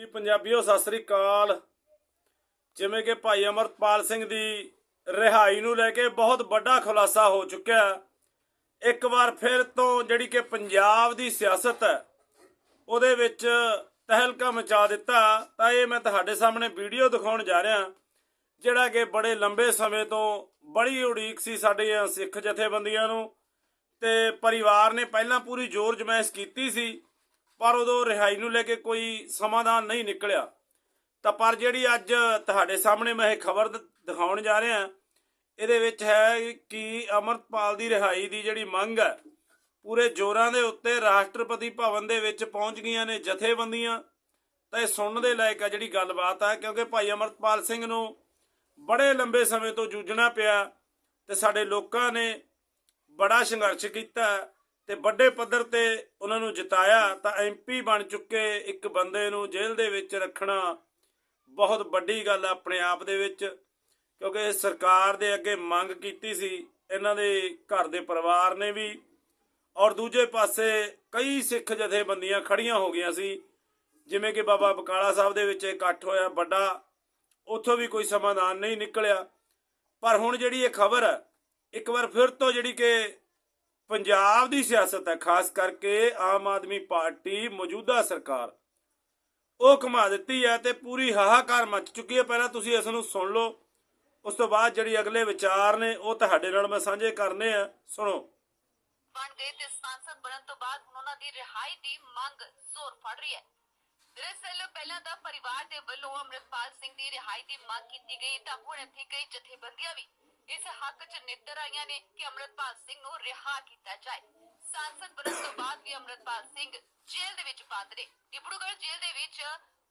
ਜੀ ਪੰਜਾਬੀਓ, ਸਤਿ ਸ੍ਰੀ ਅਕਾਲ। ਜਿਵੇਂ ਕਿ ਭਾਈ ਅਮਰਪਾਲ ਸਿੰਘ ਦੀ ਰਿਹਾਈ ਨੂੰ ਲੈ ਕੇ ਬਹੁਤ ਵੱਡਾ ਖੁਲਾਸਾ ਹੋ ਚੁੱਕਿਆ ਇੱਕ ਵਾਰ ਫਿਰ ਤੋਂ ਜਿਹੜੀ ਕਿ ਪੰਜਾਬ ਦੀ ਸਿਆਸਤ ਹੈ, ਉਹਦੇ ਵਿੱਚ ਤਹਿਲਕਾ ਮਚਾ ਦਿੱਤਾ। ਤਾਂ ਇਹ ਮੈਂ ਤੁਹਾਡੇ ਸਾਹਮਣੇ ਵੀਡੀਓ ਦਿਖਾਉਣ ਜਾ ਰਿਹਾ, ਜਿਹੜਾ ਕਿ ਬੜੇ ਲੰਬੇ ਸਮੇਂ ਤੋਂ ਬੜੀ ਉਡੀਕ ਸੀ ਸਾਡੀਆਂ ਸਿੱਖ ਜਥੇਬੰਦੀਆਂ ਨੂੰ। ਤੇ ਪਰਿਵਾਰ ਨੇ ਪਹਿਲਾਂ ਪੂਰੀ ਜ਼ੋਰ ਜਮੈਸ਼ ਕੀਤੀ ਸੀ। ਪਰ ਉਦੋਂ ਰਿਹਾਈ ਨੂੰ ਲੈ ਕੇ ਕੋਈ ਸਮਾਧਾਨ ਨਹੀਂ ਨਿਕਲਿਆ। ਤਾਂ ਪਰ ਜਿਹੜੀ ਅੱਜ ਤੁਹਾਡੇ ਸਾਹਮਣੇ ਮੈਂ ਇਹ ਖਬਰ ਦਿਖਾਉਣ ਜਾ ਰਿਹਾ, ਇਹਦੇ ਵਿੱਚ ਹੈ ਕਿ ਅਮਰਪਾਲ ਦੀ ਰਿਹਾਈ ਦੀ ਜਿਹੜੀ ਮੰਗ ਹੈ, ਪੂਰੇ ਜ਼ੋਰਾਂ ਦੇ ਉੱਤੇ ਰਾਸ਼ਟਰਪਤੀ ਭਵਨ ਦੇ ਵਿੱਚ ਪਹੁੰਚ ਗਈਆਂ ਨੇ ਜਥੇਬੰਦੀਆਂ। ਤਾਂ ਇਹ ਸੁਣਨ ਦੇ ਲਾਇਕ ਹੈ ਜਿਹੜੀ ਗੱਲਬਾਤ ਹੈ ਕਿਉਂਕਿ ਭਾਈ ਅਮਰਪਾਲ ਸਿੰਘ ਨੂੰ ਬੜੇ ਲੰਬੇ ਸਮੇਂ ਤੋਂ ਜੂਝਣਾ ਪਿਆ ਤੇ ਸਾਡੇ ਲੋਕਾਂ ਨੇ ਬੜਾ ਸੰਘਰਸ਼ ਕੀਤਾ। ਤੇ ਵੱਡੇ ਪੱਧਰ ਤੇ ਉਹਨਾਂ ਨੂੰ ਜਿਤਾਇਆ, ਤਾਂ ਐਮਪੀ ਬਣ ਚੁੱਕੇ ਇੱਕ ਬੰਦੇ ਨੂੰ ਜੇਲ੍ਹ ਦੇ ਵਿੱਚ ਰੱਖਣਾ ਬਹੁਤ ਵੱਡੀ ਗੱਲ ਆ ਆਪਣੇ ਆਪ ਦੇ ਵਿੱਚ, ਕਿਉਂਕਿ ਸਰਕਾਰ ਦੇ ਅੱਗੇ ਮੰਗ ਕੀਤੀ ਸੀ, ਇਹਨਾਂ ਦੇ ਘਰ ਦੇ ਪਰਿਵਾਰ ਨੇ ਵੀ, ਔਰ ਦੂਜੇ ਪਾਸੇ ਕਈ ਸਿੱਖ ਜਥੇਬੰਦੀਆਂ ਖੜੀਆਂ ਹੋ ਗਈਆਂ ਸੀ, ਜਿਵੇਂ ਕਿ ਬਾਬਾ ਬਕਾਲਾ ਸਾਹਿਬ ਦੇ ਵਿੱਚ ਇਕੱਠ ਹੋਇਆ ਵੱਡਾ, ਉੱਥੋਂ ਵੀ ਕੋਈ ਸਮਾਧਾਨ ਨਹੀਂ ਨਿਕਲਿਆ। ਪਰ ਹੁਣ ਜਿਹੜੀ ਇਹ ਖਬਰ ਹੈ ਇੱਕ ਵਾਰ ਫਿਰ ਤੋਂ ਜਿਹੜੀ ਕਿ ਪੰਜਾਬ ਦੀ ਸਿਆਸਤ ਹੈ, ਖਾਸ ਕਰਕੇ ਆਮ ਆਦਮੀ ਪਾਰਟੀ ਮੌਜੂਦਾ ਸਰਕਾਰ। ਉਹ ਕਮਾ ਦਿੱਤੀ ਹੈ ਤੇ ਪੂਰੀ ਹਾਹਾਕਾਰ ਮਚ ਚੁੱਕੀ ਹੈ। ਪਹਿਲਾਂ ਤੁਸੀਂ ਇਸ ਨੂੰ ਸੁਣ ਲਓ, ਉਸ ਤੋਂ ਬਾਅਦ ਜਿਹੜੀ ਅਗਲੇ ਵਿਚਾਰ ਨੇ, ਉਹ ਤੁਹਾਡੇ ਨਾਲ ਮੈਂ ਸਾਂਝੇ ਕਰਨੇ ਆ। ਸੁਣੋ। ਬਣ ਗਏ ਤੇ ਸੰਸਦ ਬਣਨ ਤੋਂ ਬਾਅਦ ਉਹਨਾਂ ਦੀ ਰਿਹਾਈ ਦੀ ਮੰਗ ਜ਼ੋਰ ਫੜ ਰਹੀ ਹੈ। ਦਰਅਸਲ ਪਹਿਲਾਂ ਤਾਂ ਪਰਿਵਾਰ ਦੇ ਵੱਲੋਂ ਅੰਮ੍ਰਿਤਪਾਲ ਸਿੰਘ ਦੀ ਰਿਹਾਈ ਦੀ ਮੰਗ ਕੀਤੀ ਗਈ, ਤਾਂ ਹੁਣ ਇੱਥੇ ਕਈ ਜਥੇਬੰਦੀਆਂ ਵੀ ਇਸ ਹੱਕ 'ਚ ਨਿੱਤਰ ਆਈਆਂ ਨੇ ਕਿ ਅੰਮ੍ਰਿਤਪਾਲ ਸਿੰਘ ਨੂੰ ਰਿਹਾ ਕੀਤਾ ਜਾਏ। ਸੰਸਦ ਬਣਨ ਤੋਂ ਬਾਅਦ ਵੀ ਅੰਮ੍ਰਿਤਪਾਲ ਸਿੰਘ ਜੇਲ੍ਹ ਦੇ ਵਿੱਚ ਬੰਦ ਨੇ। ਡਿਬੜੂਗੜ੍ਹ ਜੇਲ੍ਹ ਦੇ ਵਿੱਚ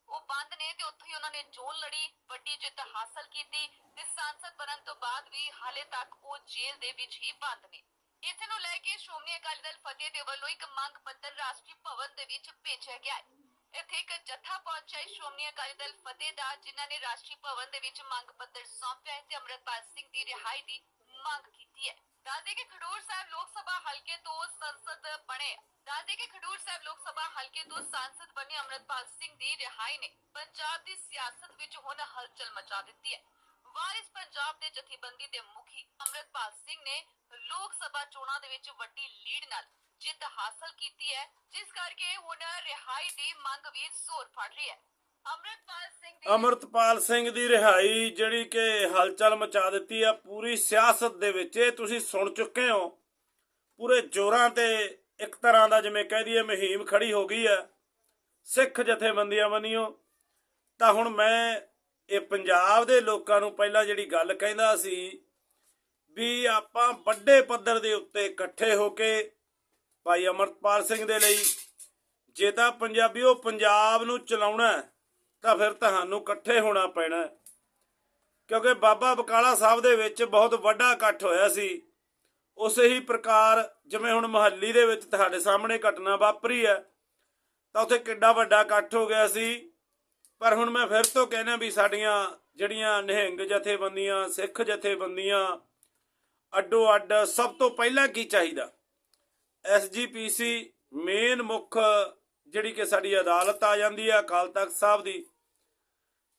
ਉਹ ਬੰਦ ਨੇ ਤੇ ਉੱਥੇ ਹੀ ਉਹਨਾਂ ਨੇ ਚੋਣ ਲੜੀ, ਵੱਡੀ ਜਿੱਤ ਹਾਸਲ ਕੀਤੀ ਤੇ ਸੰਸਦ ਬਣਨ ਤੋਂ ਬਾਅਦ ਵੀ ਹਾਲੇ ਤੱਕ ਉਹ ਜੇਲ੍ਹ ਦੇ ਵਿੱਚ ਹੀ ਬੰਦ ਨੇ। ਇਸ ਨੂੰ ਲੈ ਕੇ ਸ਼੍ਰੋਮਣੀ ਅਕਾਲੀ ਦਲ ਫਤਿਹ ਦੇ ਵੱਲੋਂ ਇੱਕ ਮੰਗ ਪੱਤਰ ਰਾਸ਼ਟਰੀ ਭਵਨ ਦੇ ਵਿੱਚ ਭੇਜਿਆ ਗਿਆ ਹੈ। ਇੱਥੇ ਇੱਕ ਜੱਥਾ ਪਹੁੰਚਿਆ ਸ਼੍ਰੋਮਣੀ ਅਕਾਲੀ ਦਲ ਫਤਿਹ ਦਾ ਜਿਨ੍ਹਾਂ ਨੇ ਰਾਸ਼ਟਰੀ ਭਵਨ ਦੇ ਵਿੱਚ ਮੰਗ ਪੱਤਰ ਸੌਂਪਿਆ ਹੈ ਤੇ ਅੰਮ੍ਰਿਤਪਾਲ ਸਿੰਘ ਦੀ ਰਿਹਾਈ ਦੀ ਮੰਗ ਕੀਤੀ ਹੈ। ਦੱਸਦੇ ਕਿ ਖਡੂਰ ਸਾਹਿਬ ਲੋਕ ਸਭਾ ਹਲਕੇ ਤੋਂ ਸੰਸਦ ਬਣੇ ਦੱਸਦੇ ਕਿ ਖਡੂਰ ਸਾਹਿਬ ਲੋਕ ਸਭਾ ਹਲਕੇ ਤੋਂ ਸੰਸਦ ਬਣੇ ਅੰਮ੍ਰਿਤਪਾਲ ਸਿੰਘ ਦੀ ਰਿਹਾਈ ਨੇ ਪੰਜਾਬ ਦੀ ਸਿਆਸਤ ਵਿੱਚ ਹੁਣ ਹਲਚਲ ਮਚਾ ਦਿੱਤੀ ਹੈ। ਵਾਰਿਸ ਪੰਜਾਬ ਦੇ ਜਥੇਬੰਦੀ ਦੇ ਮੁਖੀ ਅੰਮ੍ਰਿਤਪਾਲ ਸਿੰਘ ਨੇ ਲੋਕ ਸਭਾ ਚੋਣਾਂ ਦੇ ਵਿੱਚ ਵੱਡੀ ਲੀਡ ਨਾਲ ਜਿੱਤ ਹਾਸਲ ਕੀਤੀ ਹੈ, ਜਿਸ ਕਰਕੇ ਹੁਣ ਰਿਹਾਈ ਦੀ ਮੰਗ ਵੀ ਜ਼ੋਰ ਫੜ ਰਹੀ ਹੈ। ਅੰਮ੍ਰਿਤਪਾਲ ਸਿੰਘ ਦੀ ਅਮਰਤਪਾਲ ਸਿੰਘ ਦੀ ਰਿਹਾਈ ਜਿਹੜੀ ਕਿ ਹਲਚਲ ਮਚਾ ਦਿੱਤੀ ਆ, ਪੂਰੀ ਸਿਆਸਤ ਦੇ ਵਿੱਚ ਇਹ ਤੁਸੀਂ ਸੁਣ ਚੁੱਕੇ ਹੋ। ਪੂਰੇ ਜ਼ੋਰਾਂ ਤੇ ਇੱਕ ਤਰ੍ਹਾਂ ਦਾ ਜਿਵੇਂ ਕਹਿ ਦਈਏ ਮੁਹਿੰਮ ਖੜੀ ਹੋ ਗਈ ਹੈ ਸਿੱਖ ਜਥੇਬੰਦੀਆਂ ਬਣੀਓ ਤਾਂ ਹੁਣ ਮੈਂ ਇਹ ਪੰਜਾਬ ਦੇ ਲੋਕਾਂ ਨੂੰ ਪਹਿਲਾਂ ਜਿਹੜੀ ਗੱਲ ਕਹਿੰਦਾ ਸੀ ਵੀ ਆਪਾਂ ਵੱਡੇ ਪੱਧਰ ਦੇ ਉੱਤੇ ਇਕੱਠੇ ਹੋ ਕੇ ਭਾਈ ਅਮਰਤਪਾਲ ਸਿੰਘ ਦੇ ਲਈ ਜੇ ਤਾਂ ਪੰਜਾਬੀਓ ਪੰਜਾਬ ਨੂੰ ਚਲਾਉਣਾ ਤਾਂ ਫਿਰ ਤੁਹਾਨੂੰ ਇਕੱਠੇ ਹੋਣਾ ਪੈਣਾ ਕਿਉਂਕਿ ਬਾਬਾ ਬਕਾਲਾ ਸਾਹਿਬ ਦੇ ਵਿੱਚ ਬਹੁਤ ਵੱਡਾ ਇਕੱਠ ਹੋਇਆ ਸੀ। ਉਸੇ ਹੀ ਪ੍ਰਕਾਰ ਜਿਵੇਂ ਹੁਣ ਮਹੱਲੀ ਦੇ ਵਿੱਚ ਤੁਹਾਡੇ ਸਾਹਮਣੇ ਘਟਨਾ ਵਾਪਰੀ ਹੈ, ਤਾਂ ਉੱਥੇ ਕਿੱਡਾ ਵੱਡਾ ਇਕੱਠ ਹੋ ਗਿਆ ਸੀ। ਪਰ ਹੁਣ ਮੈਂ ਫਿਰ ਤੋਂ ਕਹਿਣਾ ਵੀ ਸਾਡੀਆਂ ਜਿਹੜੀਆਂ ਨਿਹੰਗ ਜਥੇਬੰਦੀਆਂ, ਸਿੱਖ ਜਥੇਬੰਦੀਆਂ, ਅੱਡੋ ਅੱਡ ਸਭ ਤੋਂ ਪਹਿਲਾਂ ਕੀ ਚਾਹੀਦਾ? ਐਸਜੀਪੀਸੀ ਮੇਨ ਮੁੱਖ ਜਿਹੜੀ ਕਿ ਸਾਡੀ ਅਦਾਲਤ ਆ ਜਾਂਦੀ ਹੈ ਅਕਾਲ ਤਖਤ ਸਾਹਿਬ ਦੀ,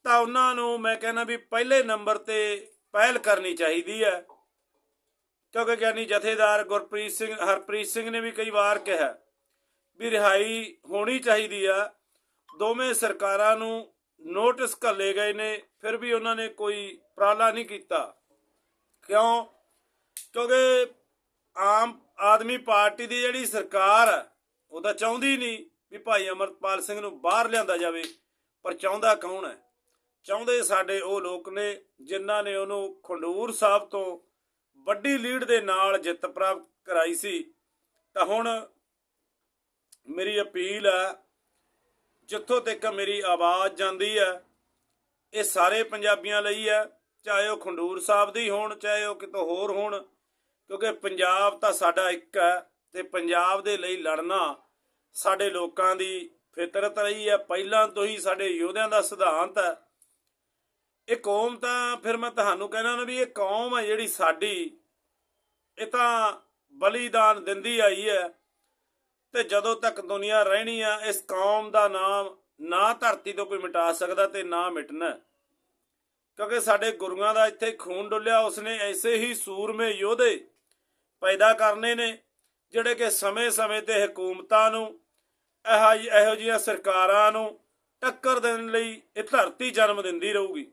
ਤਾਂ ਉਹਨਾਂ ਨੂੰ ਮੈਂ ਕਹਿੰਦਾ ਵੀ ਪਹਿਲੇ ਨੰਬਰ ਤੇ ਪਹਿਲ ਕਰਨੀ ਚਾਹੀਦੀ ਹੈ। ਕਿਉਂਕਿ ਗਿਆਨੀ ਜਥੇਦਾਰ ਗੁਰਪ੍ਰੀਤ ਸਿੰਘ, ਹਰਪ੍ਰੀਤ ਸਿੰਘ ਨੇ ਵੀ ਕਈ ਵਾਰ ਕਿਹਾ ਵੀ ਰਿਹਾਈ ਹੋਣੀ ਚਾਹੀਦੀ ਆ। ਦੋਵੇਂ ਸਰਕਾਰਾਂ ਨੂੰ ਨੋਟਿਸ ਘੱਲੇ ਗਏ ਨੇ, ਫਿਰ ਵੀ ਉਹਨਾਂ ਨੇ ਕੋਈ ਪ੍ਰਾਲਾ ਨਹੀਂ ਕੀਤਾ। ਕਿਉਂ? ਕਿਉਂਕਿ ਆਮ ਆਦਮੀ ਪਾਰਟੀ ਦੀ ਜਿਹੜੀ ਸਰਕਾਰ ਹੈ ਉਹ ਤਾਂ ਚਾਹੁੰਦੀ ਨਹੀਂ ਵੀ ਭਾਈ ਅਮਰਪਾਲ ਸਿੰਘ ਨੂੰ ਬਾਹਰ ਲਿਆਂਦਾ ਜਾਵੇ, ਪਰ ਚਾਹੁੰਦਾ ਕੌਣ ਹੈ? ਚਾਹੁੰਦੇ ਸਾਡੇ ਉਹ ਲੋਕ ਨੇ ਜਿਨ੍ਹਾਂ ਨੇ ਉਹਨੂੰ ਖੰਡੂਰ ਸਾਹਿਬ ਤੋਂ ਵੱਡੀ ਲੀਡ ਦੇ ਨਾਲ ਜਿੱਤ ਪ੍ਰਾਪਤ ਕਰਾਈ ਸੀ। ਤਾਂ ਹੁਣ ਮੇਰੀ ਅਪੀਲ ਹੈ, ਜਿੱਥੋਂ ਤੱਕ ਮੇਰੀ ਆਵਾਜ਼ ਜਾਂਦੀ ਹੈ, ਇਹ ਸਾਰੇ ਪੰਜਾਬੀਆਂ ਲਈ ਹੈ, ਚਾਹੇ ਉਹ ਖੰਡੂਰ ਸਾਹਿਬ ਦੀ ਹੋਣ, ਚਾਹੇ ਉਹ ਕਿਤੋਂ ਹੋਰ ਹੋਣ ਕਿਉਂਕਿ ਪੰਜਾਬ ਤਾਂ ਸਾਡਾ ਇੱਕ ਹੈ ਤੇ ਪੰਜਾਬ ਦੇ ਲਈ ਲੜਨਾ ਸਾਡੇ ਲੋਕਾਂ ਦੀ ਫਿਤਰਤ ਰਹੀ ਹੈ। ਪਹਿਲਾਂ ਤੋਂ ਹੀ ਸਾਡੇ ਯੋਧਿਆਂ ਦਾ ਸਿਧਾਂਤ ਹੈ। ਇਹ ਕੌਮ ਤਾਂ ਫਿਰ ਮੈਂ ਤੁਹਾਨੂੰ ਕਹਿਣਾ ਨਾ ਵੀ ਇਹ ਕੌਮ ਹੈ ਜਿਹੜੀ ਸਾਡੀ, ਇਹ ਤਾਂ ਬਲੀਦਾਨ ਦਿੰਦੀ ਆਈ ਹੈ ਤੇ ਜਦੋਂ ਤੱਕ ਦੁਨੀਆ ਰਹਿਣੀ ਆ, ਇਸ ਕੌਮ ਦਾ ਨਾਮ ਨਾ ਧਰਤੀ ਤੋਂ ਕੋਈ ਮਿਟਾ ਸਕਦਾ ਤੇ ਨਾ ਮਿਟਣਾ। ਕਿਉਂਕਿ ਸਾਡੇ ਗੁਰੂਆਂ ਦਾ ਇੱਥੇ ਖੂਨ ਡੁੱਲਿਆ, ਉਸਨੇ ਐਸੇ ਹੀ ਸੂਰਮੇ ਯੋਧੇ ਪੈਦਾ ਕਰਨੇ ਨੇ, ਜਿਹੜੇ ਕਿ ਸਮੇਂ-ਸਮੇਂ ਤੇ ਹਕੂਮਤਾਂ ਨੂੰ, ਇਹੋ ਜਿਹੀ- ਇਹੋ ਜਿਹੀਆਂ ਸਰਕਾਰਾਂ ਨੂੰ ਟੱਕਰ ਦੇਣ ਲਈ ਇਹ ਧਰਤੀ ਜਨਮ ਦਿੰਦੀ ਰਹੂਗੀ।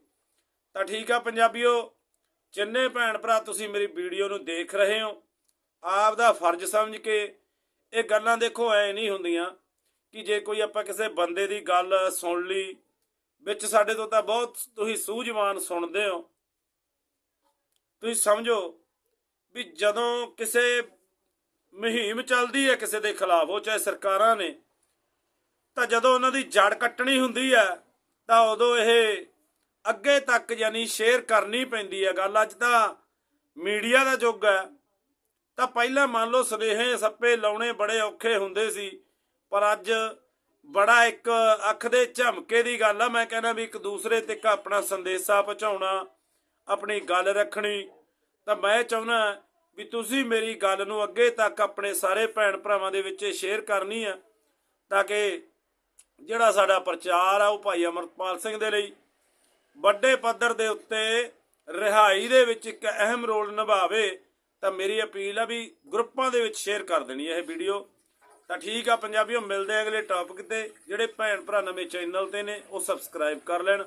ਤਾਂ ਠੀਕ ਆ ਪੰਜਾਬੀਓ, ਜਿੰਨੇ ਭੈਣ ਭਰਾ ਤੁਸੀਂ ਮੇਰੀ ਵੀਡੀਓ ਨੂੰ ਦੇਖ ਰਹੇ ਹੋ, ਆਪ ਦਾ ਫਰਜ਼ ਸਮਝ ਕੇ ਇਹ ਗੱਲਾਂ ਦੇਖੋ, ਐ ਨਹੀਂ ਹੁੰਦੀਆਂ ਕਿ ਜੇ ਕੋਈ ਆਪਾਂ ਕਿਸੇ ਬੰਦੇ ਦੀ ਗੱਲ ਸੁਣ ਲਈ, ਵਿੱਚ ਸਾਡੇ ਤੋਂ ਤਾਂ ਬਹੁਤ ਤੁਸੀਂ ਸੂਝਵਾਨ ਸੁਣਦੇ ਹੋ। ਤੁਸੀਂ ਸਮਝੋ ਵੀ ਜਦੋਂ ਕਿਸੇ ਮੁਹਿੰਮ ਚੱਲਦੀ ਹੈ ਕਿਸੇ ਦੇ ਖਿਲਾਫ, ਉਹ ਚਾਹੇ ਸਰਕਾਰਾਂ ਨੇ, ਤਾਂ ਜਦੋਂ ਉਹਨਾਂ ਦੀ ਜੜ ਕੱਟਣੀ ਹੁੰਦੀ ਹੈ, ਤਾਂ ਉਦੋਂ ਇਹ ਅੱਗੇ ਤੱਕ ਯਾਨੀ ਸ਼ੇਅਰ ਕਰਨੀ ਪੈਂਦੀ ਹੈ ਗੱਲ। ਅੱਜ ਤਾਂ ਮੀਡੀਆ ਦਾ ਯੁੱਗ ਹੈ। ਤਾਂ ਪਹਿਲਾਂ ਮੰਨ ਲਓ ਸੁਨੇਹੇ ਸੱਪੇ ਲਾਉਣੇ ਬੜੇ ਔਖੇ ਹੁੰਦੇ ਸੀ, ਪਰ ਅੱਜ ਬੜਾ ਇੱਕ ਅੱਖ ਦੇ ਝਮਕੇ ਦੀ ਗੱਲ ਆ। ਮੈਂ ਕਹਿੰਦਾ ਵੀ ਇੱਕ ਦੂਸਰੇ ਤੱਕ ਆਪਣਾ ਸੰਦੇਸ਼ਾ ਪਹੁੰਚਾਉਣਾ, ਆਪਣੀ ਗੱਲ ਰੱਖਣੀ, ਤਾਂ ਮੈਂ ਚਾਹੁੰਦਾ ਵੀ ਤੁਸੀਂ ਮੇਰੀ ਗੱਲ ਨੂੰ ਅੱਗੇ ਤੱਕ ਆਪਣੇ ਸਾਰੇ ਭੈਣ ਭਰਾਵਾਂ ਦੇ ਵਿੱਚ ਸ਼ੇਅਰ ਕਰਨੀ ਆ, ਤਾਂ ਕਿ ਜਿਹੜਾ ਸਾਡਾ ਪ੍ਰਚਾਰ ਆ ਉਹ ਭਾਈ ਅਮਰਪਾਲ ਸਿੰਘ ਦੇ ਲਈ ਵੱਡੇ ਪੱਧਰ ਦੇ ਉੱਤੇ ਰਿਹਾਈ ਦੇ ਵਿੱਚ ਇੱਕ ਅਹਿਮ ਰੋਲ ਨਿਭਾਵੇ, ਤਾਂ ਮੇਰੀ ਅਪੀਲ ਆ ਵੀ ਗਰੁੱਪਾਂ ਦੇ ਵਿੱਚ ਸ਼ੇਅਰ ਕਰ ਦੇਣੀ ਇਹ ਵੀਡੀਓ ਤਾਂ ਠੀਕ ਆ ਪੰਜਾਬੀਓ, ਮਿਲਦੇ ਅਗਲੇ ਟੌਪਿਕ ਤੇ। ਜਿਹੜੇ ਭੈਣ ਭਰਾ ਨਵੇਂ ਚੈਨਲ ਤੇ ਨੇ, ਉਹ ਸਬਸਕ੍ਰਾਈਬ ਕਰ ਲੈਣ,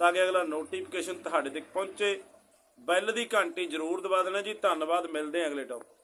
ਤਾਂ ਕਿ ਅਗਲਾ ਨੋਟੀਫਿਕੇਸ਼ਨ ਤੁਹਾਡੇ ਤੱਕ ਪਹੁੰਚੇ। ਬੈਲ ਦੀ ਘੰਟੀ ਜ਼ਰੂਰ ਦਬਾ ਦੇਣਾ ਜੀ। ਧੰਨਵਾਦ ਮਿਲਦੇ ਆ ਅਗਲੇ ਟੌਪਿਕ